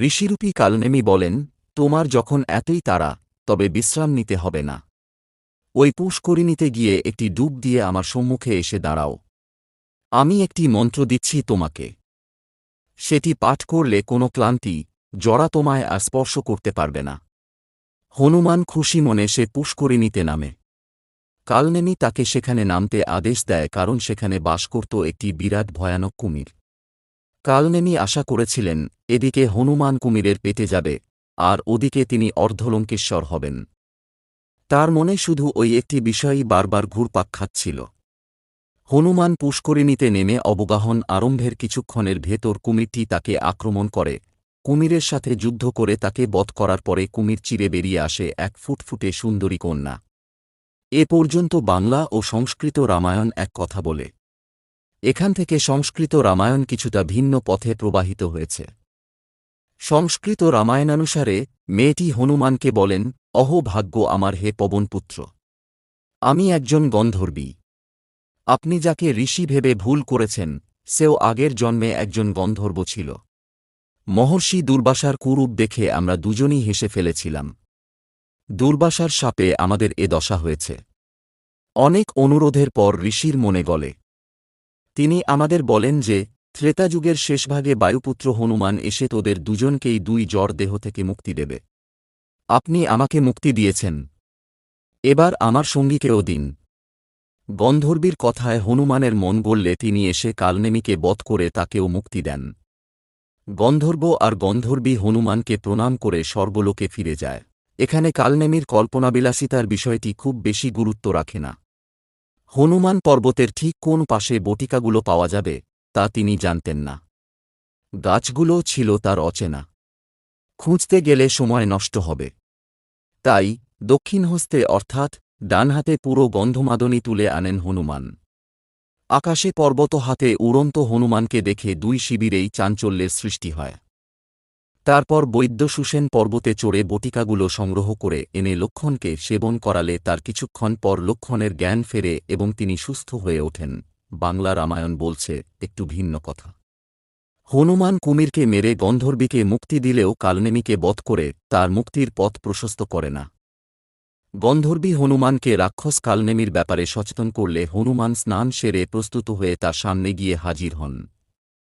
ঋষিরূপী কালনেমি বলেন, তোমার যখন এতই তারা তবে বিশ্রাম নিতে হবে না। ওই পুষ্করিণীতে গিয়ে একটি ডুব দিয়ে আমার সম্মুখে এসে দাঁড়াও। আমি একটি মন্ত্র দিচ্ছি তোমাকে। সেটি পাঠ করলে কোনো ক্লান্তি জড়া তোমায় আর স্পর্শ করতে পারবে না। হনুমান খুশি মনে সে পুষ্করিণীতে নামে। কালনেমি তাকে সেখানে নামতে আদেশ দেয় কারণ সেখানে বাস করত একটি বিরাট ভয়ানক কুমির। কালনেমি আশা করেছিলেন, এদিকে হনুমান কুমিরের পেটে যাবে, আর ওদিকে তিনি অর্ধলঙ্কেশ্বর হবেন। তার মনে শুধু ওই একটি বিষয়ই বারবার ঘুরপাক খাচ্ছিল। হনুমান পুষ্করিণীতে নেমে অবগাহন আরম্ভের কিছুক্ষণের ভেতর কুমিরটি তাকে আক্রমণ করে, কুমিরের সাথে যুদ্ধ করে তাকে বধ করার পরে কুমির চিরে বেরিয়ে আসে এক ফুটফুটে সুন্দরী কন্যা। এ পর্যন্ত বাংলা ও সংস্কৃত রামায়ণ এক কথা বলে। এখান থেকে সংস্কৃত রামায়ণ কিছুটা ভিন্ন পথে প্রবাহিত হয়েছে। সংস্কৃত রামায়ণানুসারে, মেয়েটি হনুমানকে বলেন, অহো ভাগ্য আমার হে পবনপুত্র। আমি একজন গন্ধর্বী। আপনি যাকে ঋষি ভেবে ভুল করেছেন, সেও আগের জন্মে একজন গন্ধর্ব ছিল। মহর্ষি দুর্বাসার কুরূপ দেখে আমরা দুজনই হেসে ফেলেছিলাম। দুর্বাসার সাপে আমাদের এ দশা হয়েছে। অনেক অনুরোধের পর ঋষির মনে গলে। তিনি আমাদের বলেন যে, ত্রেতাযুগের শেষভাগে বায়ুপুত্র হনুমান এসে তোদের দুজনকেই দুই জ্বর দেহ থেকে মুক্তি দেবে। আপনি আমাকে মুক্তি দিয়েছেন। এবার আমার সঙ্গীকেও দিন। গন্ধর্বীর কথায় হনুমানের মন গললে তিনি এসে কালনেমিকে বধ করে তাকেও মুক্তি দেন। গন্ধর্ব আর গন্ধর্বী হনুমানকে প্রণাম করে স্বর্গলোকে ফিরে যায়। এখানে কালনেমির কল্পনাবিলাসিতার বিষয়টি খুব বেশি গুরুত্ব রাখে না। হনুমান পর্বতের ঠিক কোন পাশে বটিকাগুলো পাওয়া যাবে, তা তিনি জানতেন না। গাছগুলো ছিল তার অচেনা। খুঁজতে গেলে সময় নষ্ট হবে। তাই দক্ষিণ হস্তে অর্থাৎ ডান হাতে পুরো গন্ধমাদনী তুলে আনেন হনুমান। আকাশে পর্বত হাতে উড়ন্ত হনুমানকে দেখে দুই শিবিরেই চাঞ্চল্যের সৃষ্টি হয়। তারপর বৈদ্য সুসেন পর্বতে চড়ে বটিকাগুলো সংগ্রহ করে এনে লক্ষণকে সেবন করালে তার কিছুক্ষণ পর লক্ষণের জ্ঞান ফেরে এবং তিনি সুস্থ হয়ে ওঠেন। বাংলা রামায়ণ বলছে, একটু ভিন্ন কথা। হনুমান কুমিরকে মেরে গন্ধর্বীকে মুক্তি দিলেও কালনেমিকে বধ করে তার মুক্তির পথ প্রশস্ত করে না। গন্ধর্বী হনুমানকে রাক্ষস কালনেমির ব্যাপারে সচেতন করলে হনুমান স্নান সেরে প্রস্তুত হয়ে তার সামনে গিয়ে হাজির হন।